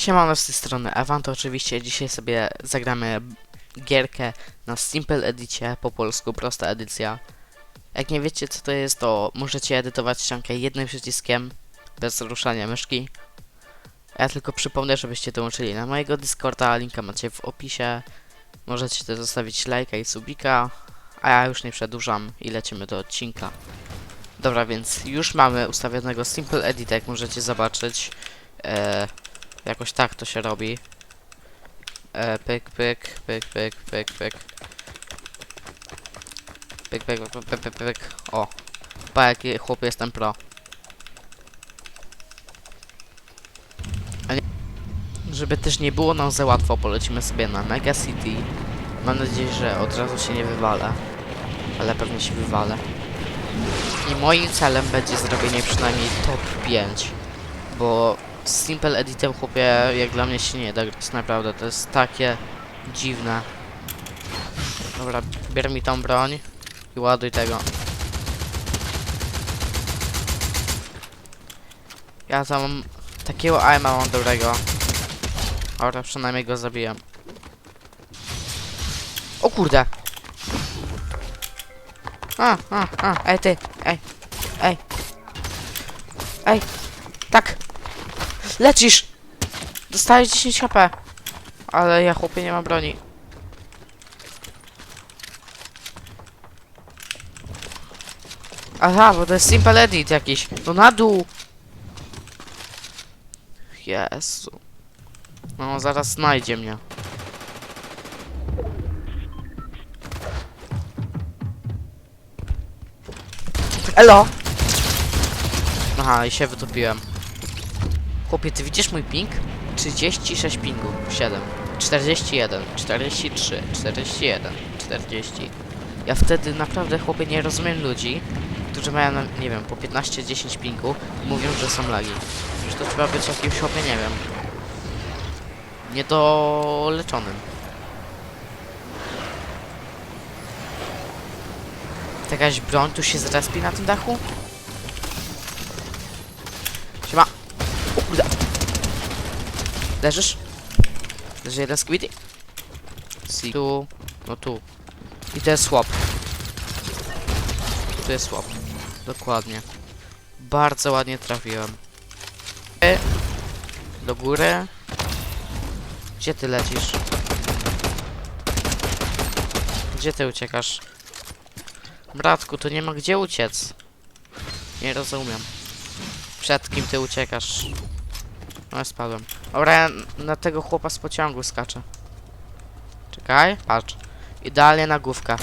Siemano z tej strony Ewan, to oczywiście dzisiaj sobie zagramy gierkę na Simple Edicie, po polsku prosta edycja. Jak nie wiecie co to jest, to możecie edytować ściankę jednym przyciskiem, bez ruszania myszki. Ja tylko przypomnę, żebyście dołączyli na mojego Discorda, linka macie w opisie. Możecie też zostawić lajka i subika, a ja już nie przedłużam i lecimy do odcinka. Dobra, więc już mamy ustawionego Simple Edit, jak możecie zobaczyć. Eee, Jakoś tak to się robi. E, pyk, pyk, pyk, pyk, pyk, pyk. Pyk, pyk, pyk, pyk, pyk, pyk. O. Pa, jaki chłop jestem pro. A nie, żeby też nie było nam za łatwo, polecimy sobie na Mega City. Mam nadzieję, że od razu się nie wywalę. Ale pewnie się wywalę. I moim celem będzie zrobienie przynajmniej top 5. Bo Simple Editem chłopie, jak dla mnie się nie da grać, naprawdę, to jest takie dziwne. Dobra, bier mi tą broń i ładuj tego. Ja tam mam takiego aima mam dobrego. Dobra, przynajmniej go zabiłem. O kurde! A, a, a, ej ty, ej, ej. Ej, Lecisz! Dostajesz 10 HP. Ale ja chłopie nie mam broni. Aha, bo to jest simple edit jakiś. No na dół! Jezu. No, zaraz znajdzie mnie. Elo! Aha, i się wytopiłem. Chłopie, ty widzisz mój ping? 36 pingu, 7, 41, 43, 41, 40. Ja wtedy naprawdę, chłopie, nie rozumiem ludzi, którzy mają, nie wiem, po 15-10 pingu mówią, że są lagi. Że to trzeba być jakimś, chłopie, nie wiem, niedoleczonym. Jakaś broń tu się zrespi na tym dachu? Leżysz? Leży jeden squid. Si. Tu. No tu. I to jest swap. Tu jest swap. Dokładnie. Bardzo ładnie trafiłem. E, Do góry. Gdzie ty lecisz? Gdzie ty uciekasz? Bratku, tu nie ma gdzie uciec. Nie rozumiem. Przed kim ty uciekasz? No spadłem. Dobra, ja na tego chłopa z pociągu skaczę. Czekaj, patrz. Idealnie na główkę.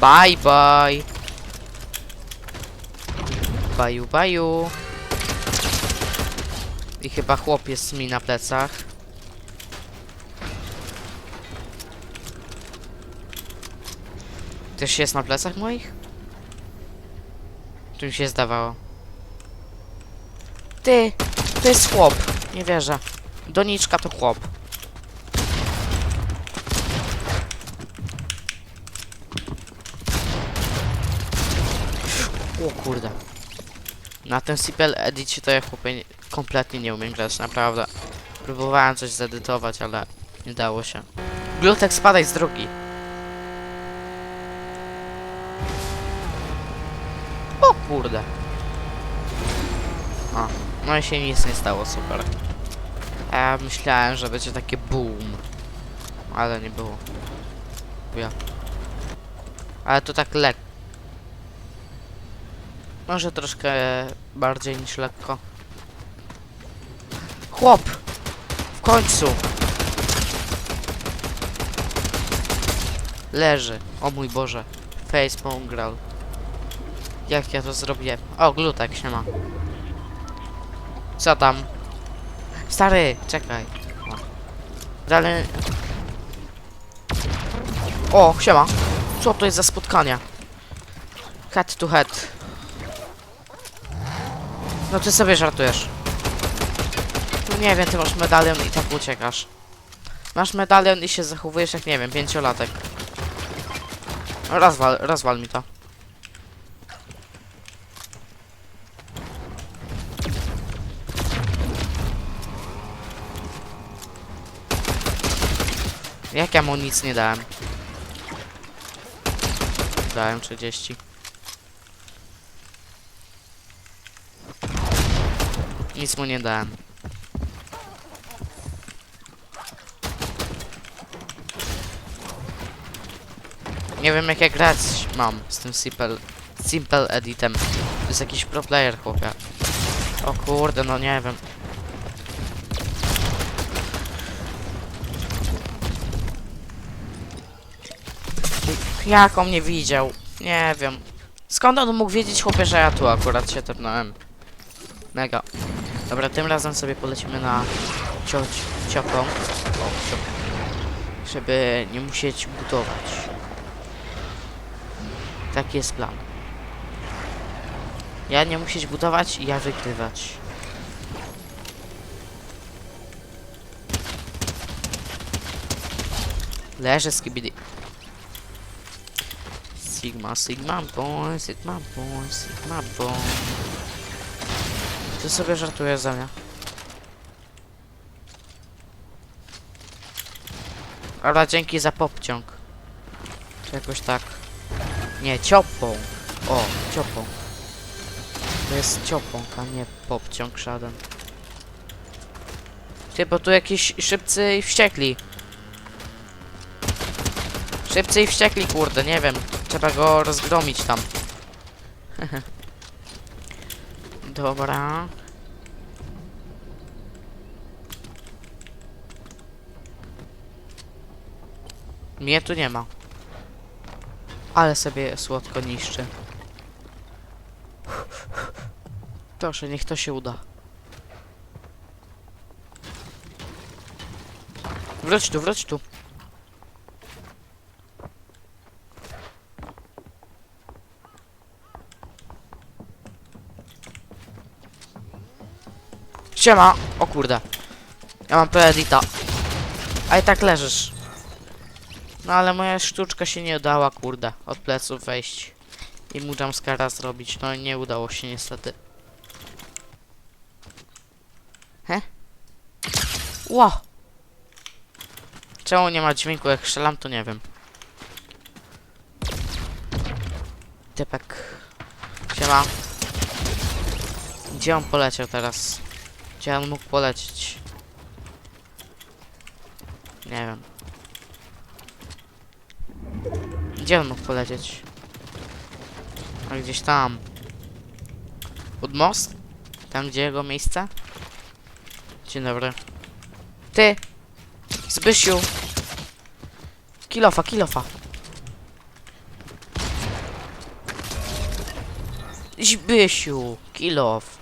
Bye bye. Baju baju. I chyba chłop jest mi na plecach. Ktoś jest na plecach moich? Tu mi się zdawało. Ty! To jest chłop! Nie wierzę. Doniczka to chłop. O kurde. Na tym CPL edicie to ja chłopie nie- kompletnie nie umiem grać, naprawdę. Próbowałem coś zedytować, ale nie dało się. Glutek spadaj z drogi. Kurde. A, no i się nic nie stało, super. A ja myślałem, że będzie takie boom. Ale nie było. Ja. Ale to tak lekko. Może troszkę bardziej niż lekko. Chłop! W końcu! Leży. O mój Boże. Facepalm grał. Jak ja to zrobiłem? O, glutek się ma. Co tam? Stary, czekaj. Dalej. O, siema. Co to jest za spotkania? Head to head. No ty sobie żartujesz. No nie wiem, ty masz medalion i tak uciekasz. Masz medalion i się zachowujesz jak, nie wiem, pięciolatek. Rozwal, rozwal mi to. Jak ja mu nic nie dałem? Dałem 30. Nic mu nie dałem. Nie wiem jak ja grać mam z tym simple, simple editem. To jest jakiś pro player chłopie. O kurde, no nie wiem. Jak on mnie widział? Nie wiem. Skąd on mógł wiedzieć chłopie, że ja tu akurat się tepnąłem? Mega. Dobra, tym razem sobie polecimy na cioć, cioką. O. Żeby nie musieć budować. Taki jest plan. Ja nie musieć budować i ja wygrywać. Leży skibidi. Sigma, Sigma boy, Sigma boy, Sigma boy. Ty sobie żartujesz ze mnie. Ale dzięki za popciąg. Czy jakoś tak. Nie, ciopą. O, ciopą. To jest ciopą, a nie popciąg żaden. Ty, bo tu jakiś szybcy i wściekli. Szybcy i wściekli, kurde, nie wiem. Trzeba go rozgromić tam. Dobra. Mnie tu nie ma. Ale sobie słodko niszczy. Proszę, niech to się uda. Wróć tu, wróć tu. Siema! O kurde. Ja mam preedita. A i tak leżysz. No ale moja sztuczka się nie udała, kurde. Od pleców wejść. I mu jumpscare'a zrobić. No nie udało się niestety. He? Ło! Czemu nie ma dźwięku jak strzelam, to nie wiem. Typek. Siema. Gdzie on poleciał teraz? Gdzie on mógł polecieć? Nie wiem. Gdzie on mógł polecieć? A gdzieś tam. Pod most? Tam gdzie jego miejsce? Dzień dobry. Ty! Zbysiu! Kilofa, kilofa! Zbysiu! Kilof!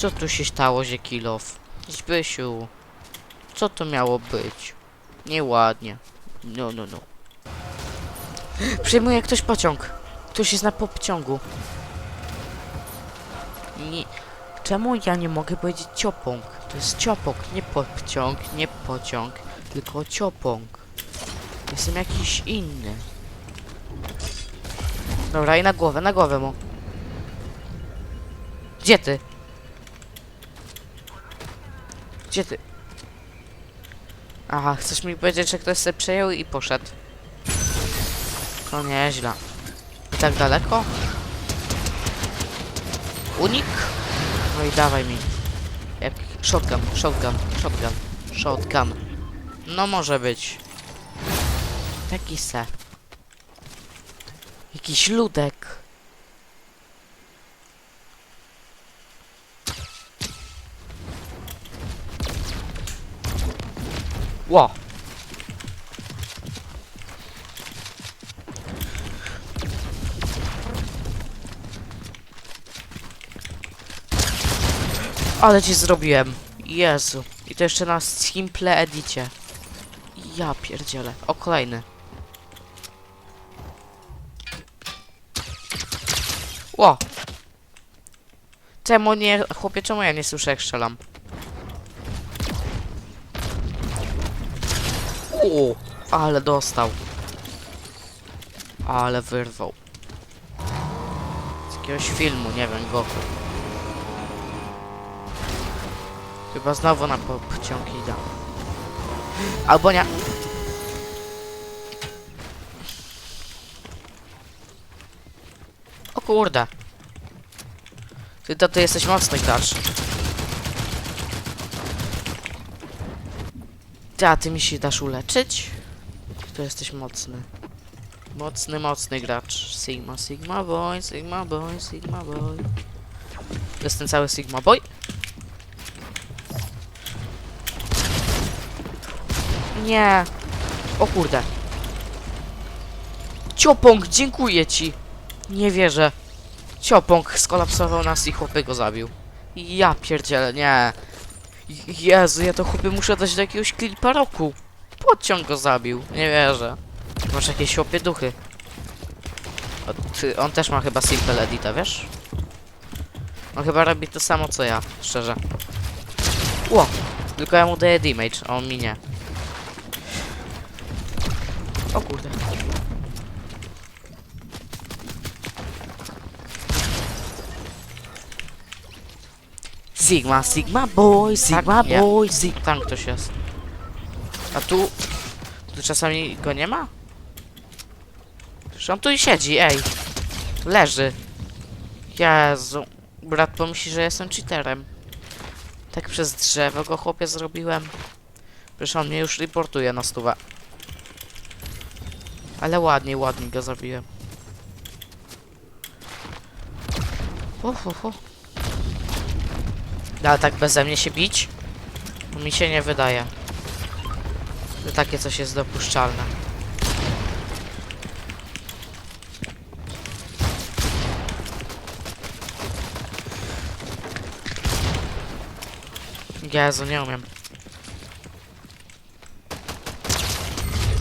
Co tu się stało, że kilof? Zbysiu! Co to miało być? Nieładnie. No, no, no. Przejmuje ktoś pociąg. Ktoś jest na pociągu. Nie. Czemu ja nie mogę powiedzieć ciopąg? To jest ciopąg, nie pociąg, nie pociąg, tylko ciopąg. Jestem jakiś inny. Dobra, i na głowę, na głowę mu. Gdzie ty? Gdzie ty? Aha, chcesz mi powiedzieć, że ktoś sobie przejął i poszedł. To nieźle. I tak daleko? Unik? No i dawaj mi. Jak shotgun, shotgun, shotgun, shotgun. No może być. Taki se. Jakiś ludek. Ło! Ale ci zrobiłem. Jezu. I to jeszcze na simple edicie. Ja pierdzielę. O, kolejny. Ło! Czemu nie... Chłopie, czemu ja nie słyszę jak strzelam? O, ale dostał. Ale wyrwał. Z jakiegoś filmu, nie wiem, Goku. Chyba znowu na po pociągi idę. Albo nie. O kurde. Ty to ty jesteś mocno dalszy. A ty mi się dasz uleczyć? To jesteś mocny. Mocny, mocny gracz. Sigma, Sigma boy, Sigma boy, Sigma boy. To jest ten cały Sigma boy? Nie. O kurde. Ciopąg, dziękuję ci. Nie wierzę. Ciopąg skolapsował nas i chłopy go zabił. Ja pierdzielę, nie. Jezu, ja to chłopy muszę dać do jakiegoś klipa roku. Pociąg go zabił, nie wierzę. Masz jakieś chłopie duchy. O, ty, on też ma chyba simple edita, wiesz? On chyba robi to samo co ja, szczerze. Ło! Tylko ja mu daję damage, a on mi nie. O kurde. Sigma, Sigma boy, Sigma nie. boy, Sig... Tam ktoś jest. A tu... Tu czasami go nie ma? Przecież on tu i siedzi, ej. Leży. Jezu. Brat pomyśli, że jestem cheaterem. Tak przez drzewo go chłopie zrobiłem. Przecież on mnie już reportuje na stówę. Ale ładnie, ładnie go zabiłem. Uf, uf, uf. Ale tak beze mnie się bić? No Mi się nie wydaje. Że takie coś jest dopuszczalne. Jezu, nie umiem.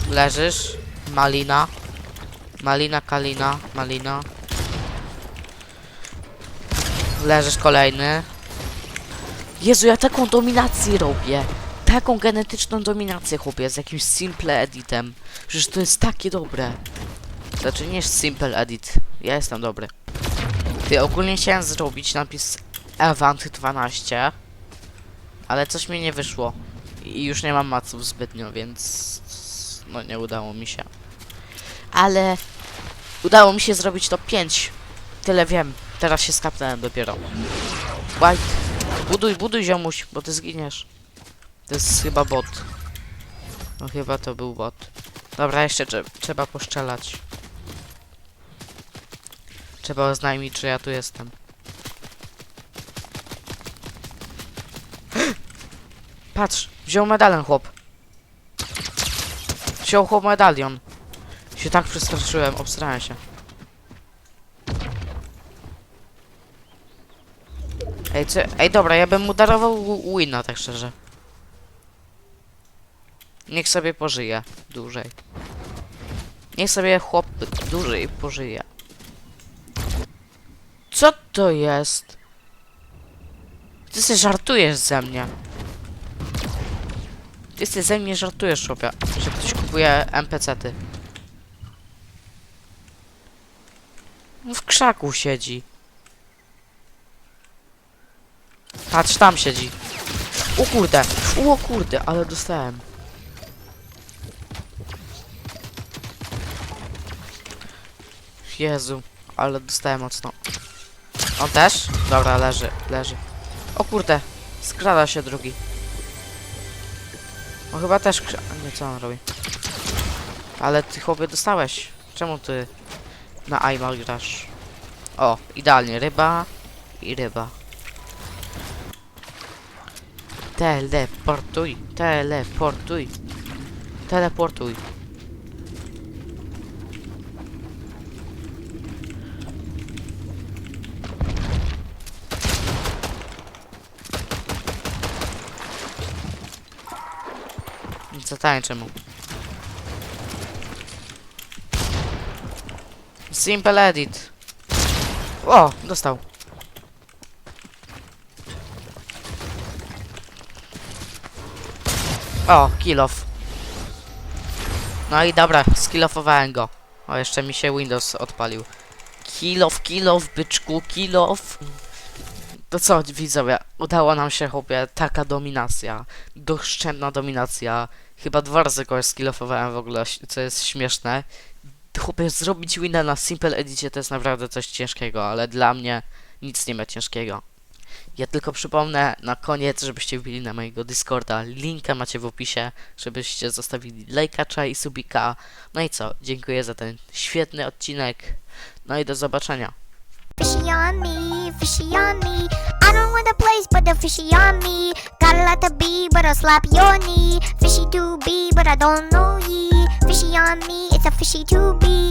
Leżysz. Malina. Malina, kalina, malina. Leżysz kolejny. Jezu, ja taką dominację robię. Taką genetyczną dominację chłopie z jakimś simple editem. Przecież to jest takie dobre. Znaczy nie jest simple edit. Ja jestem dobry. Ty ogólnie chciałem zrobić napis Avant 12. Ale coś mi nie wyszło. I już nie mam maców zbytnio, więc no nie udało mi się. Ale udało mi się zrobić to 5. Tyle wiem. Teraz się skapnąłem dopiero. White. Buduj, buduj ziomuś, bo ty zginiesz. To jest chyba bot. No chyba to był bot. Dobra, jeszcze trze trzeba poszczelać. Trzeba oznajmić, że ja tu jestem. Patrz, wziął medalion chłop. Wziął chłop medalion. Się tak przestraszyłem, obstrałem się. Ej? Ej, dobra, ja bym mu darował wi- wina, tak szczerze. Niech sobie pożyje dłużej. Niech sobie chłop dłużej pożyje. Co to jest? Ty sobie żartujesz ze mnie. Ty sobie ze mnie żartujesz, chłopie, że ktoś kupuje NPC-ty. W krzaku siedzi. Patrz, tam siedzi. O kurde, o kurde, ale dostałem. Jezu, ale dostałem mocno. On też? Dobra, leży, leży. O kurde, skrada się drugi. On chyba też. Nie, co on robi? Ale ty chłopie dostałeś. Czemu ty na aimal grasz? O, idealnie, ryba i ryba. Teleportuj, teleportuj, teleportuj. Zatańczę mu. Simple edit. O, dostał. O, kill off. No i dobra, skillofowałem go. O, jeszcze mi się Windows odpalił. Kill off, kill off, byczku, kill off. To co, widzowie, udało nam się, chłopie, taka dominacja. Doszczętna dominacja. Chyba dwa razy kogoś skillofowałem w ogóle, co jest śmieszne. chłopie, zrobić wina na Simple Edicie to jest naprawdę coś ciężkiego, ale dla mnie nic nie ma ciężkiego. Ja tylko przypomnę na koniec, żebyście wbili na mojego Discorda. Linka macie w opisie, żebyście zostawili lajkacza i subika. No i co? Dziękuję za ten świetny odcinek. No i do zobaczenia. Fishy on me, fishy on me. I don't want place, but the fishy on me. Got a lot to be, but I'll slap your knee. Fishy to be, but I don't know ye. Fishy on me, it's a fishy to be.